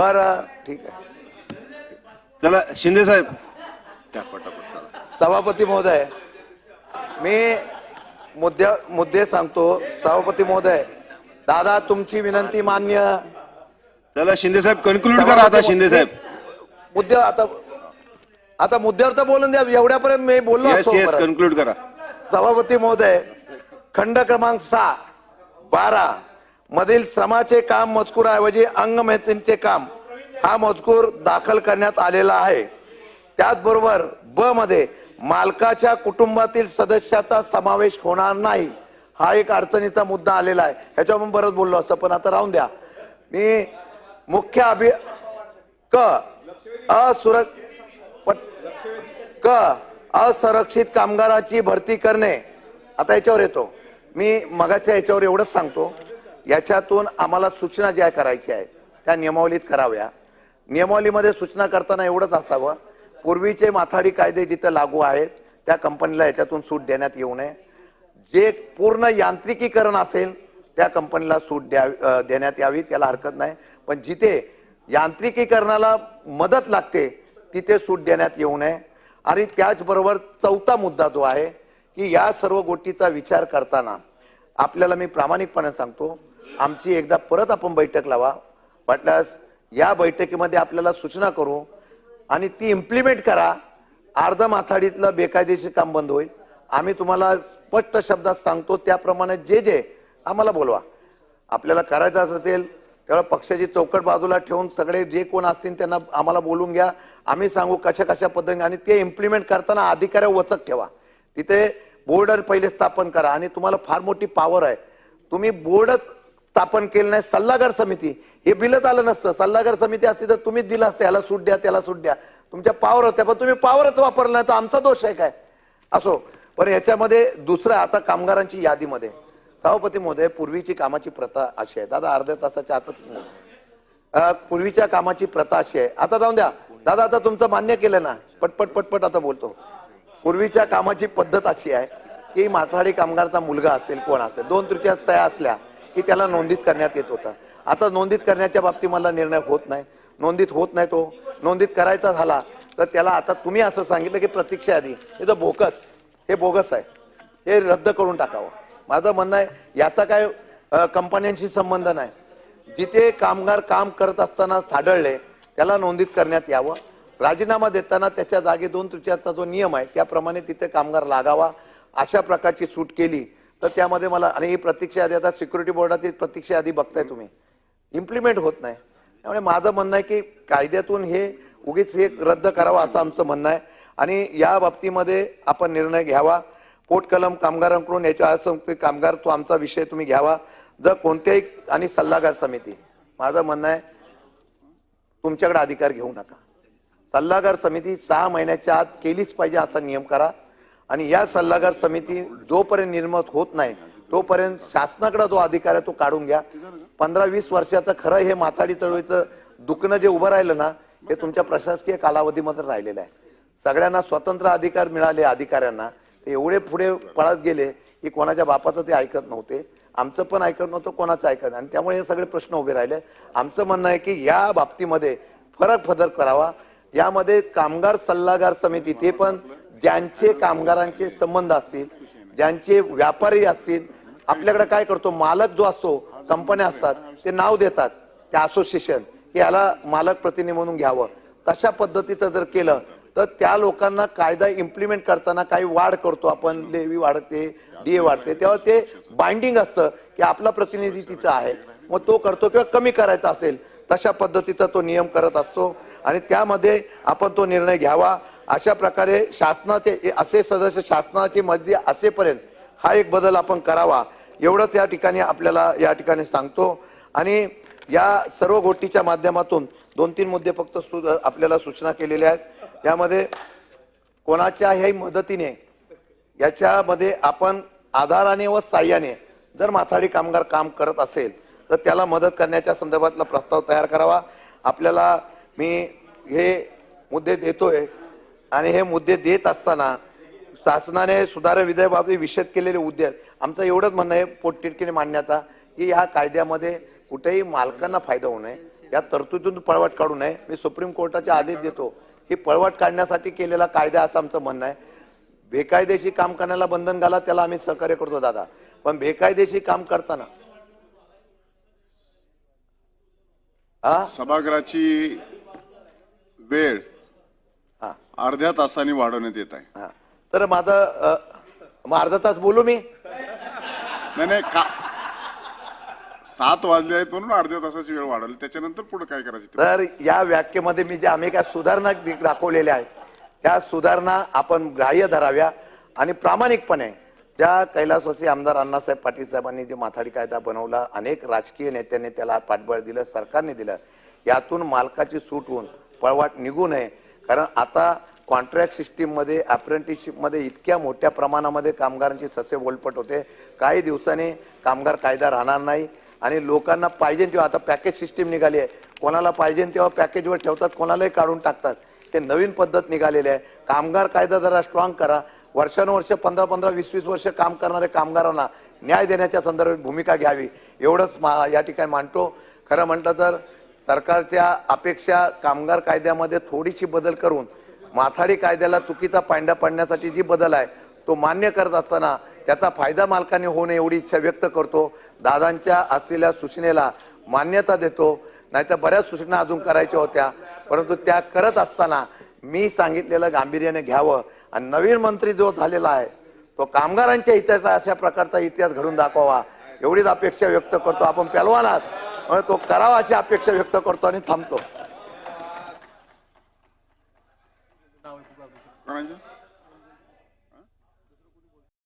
बरं ठीक आहे. चला शिंदे साहेब. त्या पटापट चला. सभापती महोदय मी मुद्द्या मुद्दे सांगतो. सभापती महोदय दादा तुमची विनंती मान्य. चला शिंदे साहेब कन्क्लूड करा आता शिंदे साहेब. मुद्दे आता आता मुद्द्यावर तर बोलून द्या. एवढ्यापर्यंत मी बोललो येस असतो येस परत. कन्क्लूड करा. सभापती महोदय खंड क्रमांक सहा बारा मधील श्रमाचे काम मजकुराऐवजी अंग मेहनतीचे काम हा मजकूर दाखल करण्यात आलेला आहे. त्याचबरोबर ब मध्ये मालकाच्या कुटुंबातील सदस्याचा समावेश होणार नाही हा एक अडचणीचा मुद्दा आलेला आहे. ह्याच्यावर मी बरंच बोललो असतं पण आता राहून द्या. मी मुख्य अभि क असुर क असंरक्षित कामगाराची भरती करणे. आता याच्यावर येतो. मी मगाच्या याच्यावर एवढंच सांगतो. याच्यातून आम्हाला सूचना ज्या करायच्या आहेत त्या नियमावलीत कराव्या. नियमावलीमध्ये सूचना करताना एवढंच असावं पूर्वीचे माथाडी कायदे जिथं लागू आहेत त्या कंपनीला याच्यातून सूट देण्यात येऊ नये. जे पूर्ण यांत्रिकीकरण असेल त्या कंपनीला सूट द्यावी देण्यात यावी त्याला हरकत नाही. पण जिथे यांत्रिकीकरणाला मदत लागते तिथे सूट देण्यात येऊ नये. आणि त्याचबरोबर चौथा मुद्दा जो आहे की या सर्व गोष्टीचा विचार करताना आपल्याला मी प्रामाणिकपणे सांगतो आमची एकदा परत आपण बैठक लावा. वाटल्यास या बैठकीमध्ये आपल्याला सूचना करू आणि ती इम्प्लिमेंट करा. अर्ध माथाडीतलं बेकायदेशीर काम बंद होईल. आम्ही तुम्हाला स्पष्ट शब्दात सांगतो त्याप्रमाणे जे जे आम्हाला बोलवा. आपल्याला करायचं असेल तेव्हा पक्षाची चौकट बाजूला ठेवून सगळे जे कोण असतील त्यांना आम्हाला बोलून घ्या. आम्ही सांगू कशा कशा पद्धतीने आणि ते इम्प्लिमेंट करताना अधिकाऱ्या वचक ठेवा. तिथे बोर्डर पहिले स्थापन करा आणि तुम्हाला फार मोठी पॉवर आहे. तुम्ही बोर्डच स्थापन केलं नाही. सल्लागार समिती. हे बिलच आलं नसतं. सल्लागार समिती असती तर तुम्हीच दिलं असतं. याला सूट द्या त्याला सूट द्या. तुमच्या पावर होत्या पण तुम्ही पावरच वापरला नाही. तर आमचा दोष आहे काय? असो. पण याच्यामध्ये दुसरं आता कामगारांची यादीमध्ये. सभापती महोदय पूर्वीची कामाची प्रथा अशी आहे. दादा अर्ध्या तासाच्या आता पूर्वीच्या कामाची प्रथा अशी आहे. आता जाऊन द्या. दादा आता तुमचं मान्य केलं ना? पटपट पटपट आता बोलतो. पूर्वीच्या कामाची पद्धत अशी आहे की माथाडी कामगारचा मुलगा असेल कोण असेल? दोन तृतीय सह्या असल्या. की त्याला नोंदीत करण्यात येत होतं. आता नोंदीत करण्याच्या बाबतीत मला निर्णय होत नाही. नोंदीत होत नाही तो. नोंदीत करायचा झाला तर त्याला आता तुम्ही असं सांगितलं की प्रतीक्षा यादी हे तर बोगस. हे बोगस आहे. हे रद्द करून टाकावं. माझं म्हणणं आहे याचा काय कंपन्यांशी संबंध नाही. जिथे कामगार काम करत असताना थाडळले त्याला नोंदीत करण्यात यावं. राजीनामा देताना त्याच्या जागी दोन तृतीयाचा जो नियम आहे त्याप्रमाणे तिथे कामगार लागावा अशा प्रकारची सूट केली. तर त्यामध्ये मला आणि ही प्रतीक्षा यादी आता सिक्युरिटी बोर्डाची प्रतीक्षा यादी बघताय तुम्ही. इम्प्लिमेंट होत नाही. त्यामुळे माझं म्हणणं आहे की कायद्यातून हे उगीच हे रद्द करावं असं आमचं म्हणणं आहे. आणि या बाबतीमध्ये आपण निर्णय घ्यावा. पोटकलम कामगारांकडून याच्या असं कामगार तो आमचा विषय तुम्ही घ्यावा. जर कोणत्याही आणि सल्लागार समिती माझं म्हणणं आहे तुमच्याकडे अधिकार घेऊ नका. सल्लागार समिती सहा महिन्याच्या आत केलीच पाहिजे असा नियम करा. आणि या सल्लागार समिती जोपर्यंत निर्मत होत नाही तोपर्यंत शासनाकडे जो अधिकार आहे तो काढून घ्या. पंधरा वीस वर्षाचं खरं हे माथाडी चळवळीचं दुखणं जे उभं राहिलं ना हे तुमच्या प्रशासकीय कालावधीमध्ये राहिलेलं आहे. सगळ्यांना स्वतंत्र अधिकार मिळाले अधिकाऱ्यांना ते एवढे पुढे पळत गेले की कोणाच्या बापाचं ते ऐकत नव्हते. आमचं पण ऐकत नव्हतं कोणाचं ऐकत नाही. आणि त्यामुळे हे सगळे प्रश्न उभे राहिले. आमचं म्हणणं आहे की या बाबतीमध्ये फरक फदर करावा. यामध्ये कामगार सल्लागार समिती ते पण ज्यांचे कामगारांचे संबंध असतील ज्यांचे व्यापारी असतील आपल्याकडे काय करतो मालक जो असतो कंपन्या असतात ते नाव देतात त्या असोसिएशन की याला मालक प्रतिनिधी म्हणून घ्यावं. तशा पद्धतीचं जर केलं तर त्या लोकांना कायदा इम्प्लिमेंट करताना काही वाढ करतो आपण लेवी वाढते डीए वाढते तेव्हा ते बाइंडिंग असतं की आपला प्रतिनिधी तिथं आहे. मग तो करतो किंवा कमी करायचा असेल तशा पद्धतीचा तो नियम करत असतो. आणि त्यामध्ये आपण तो निर्णय घ्यावा. अशा प्रकारे शासनाचे असे सदस्य शासनाची मर्जी असेपर्यंत हा एक बदल आपण करावा एवढंच या ठिकाणी आपल्याला या ठिकाणी सांगतो. आणि या सर्व गोष्टीच्या माध्यमातून दोन तीन मुद्दे फक्त सु- आपल्याला सूचना केलेल्या आहेत. यामध्ये कोणाच्याही मदतीने याच्यामध्ये आपण आधाराने व साह्याने जर माथाडी कामगार काम करत असेल तर त्याला मदत करण्याच्या संदर्भातला प्रस्ताव तयार करावा. आपल्याला मी हे मुद्दे देतोय आणि हे मुद्दे देत असताना शासनाने सुधार विधेयकाबाबत विषद केलेले उद्देश आमचं एवढंच म्हणणं आहे पोटतिडकीने मांडण्याचा की या कायद्यामध्ये कुठेही मालकांना फायदा होऊ नये या तरतुदीतून पळवाट काढू नये. मी सुप्रीम कोर्टाचे आदेश देतो ही पळवाट काढण्यासाठी केलेला कायदा असं आमचं म्हणणं आहे. बेकायदेशीर काम करण्याला बंधन घाला त्याला आम्ही सहकार्य करतो दादा. पण बेकायदेशीर काम करताना हा सभागृहाची वेळ अर्ध्या तासाने वाढवण्यात येत आहे. हा. तर माझं अ, मग अर्धा तास बोलू मी? नाही नाही का सात वाजले आहेत म्हणून अर्ध्या तासाची वेळ वाढवली. त्याच्यानंतर पुढे काय करायची ते? तर या व्याख्येमध्ये मी जे आम्ही काय सुधारणा दि- दाखवलेल्या आहेत त्या सुधारणा आपण ग्राह्य धराव्या आणि प्रामाणिकपणे ज्या कैलासवासी आमदार अण्णासाहेब पाटील साहेबांनी जे माथाडी कायदा बनवला अनेक राजकीय नेत्यांनी त्याला पाठबळ दिलं सरकारने दिलं यातून मालकाची सूट होऊन पळवाट निघू नये. कारण आता कॉन्ट्रॅक्ट सिस्टीममध्ये अप्रेंटिसशिपमध्ये इतक्या मोठ्या प्रमाणामध्ये कामगारांची ससे बोलपट होते. काही दिवसांनी कामगार कायदा राहणार नाही आणि लोकांना पाहिजे तेव्हा आता पॅकेज सिस्टीम निघाली आहे. कोणाला पाहिजे तेव्हा पॅकेजवर ठेवतात कोणालाही काढून टाकतात. हे नवीन पद्धत निघालेली आहे. कामगार कायदा जरा स्ट्रॉंग करा. वर्षानुवर्ष पंधरा पंधरा वीस वीस वर्ष काम करणाऱ्या कामगारांना न्याय देण्याच्या संदर्भात भूमिका घ्यावी. एवढंच मा- या ठिकाणी मांडतो. खरं म्हटलं तर सरकारच्या अपेक्षा कामगार कायद्यामध्ये थोडीशी बदल करून माथाडी कायद्याला चुकीचा पांड्या पाडण्यासाठी जी बदल आहे तो मान्य करत असताना त्याचा फायदा मालकाने होणे एवढी इच्छा व्यक्त करतो. दादांच्या असलेल्या सूचनेला मान्यता देतो. नाहीतर बऱ्याच सूचना अजून करायच्या होत्या. परंतु त्या करत असताना मी सांगितलेलं गांभीर्याने घ्यावं. आणि नवीन मंत्री जो झालेला आहे तो कामगारांच्या इतिहासा अशा प्रकारचा इतिहास घडून दाखवावा. एवढीच अपेक्षा व्यक्त करतो. आपण पेलवान म्हणून तो करावा अशी अपेक्षा व्यक्त करतो आणि थांबतो. कोणाच्या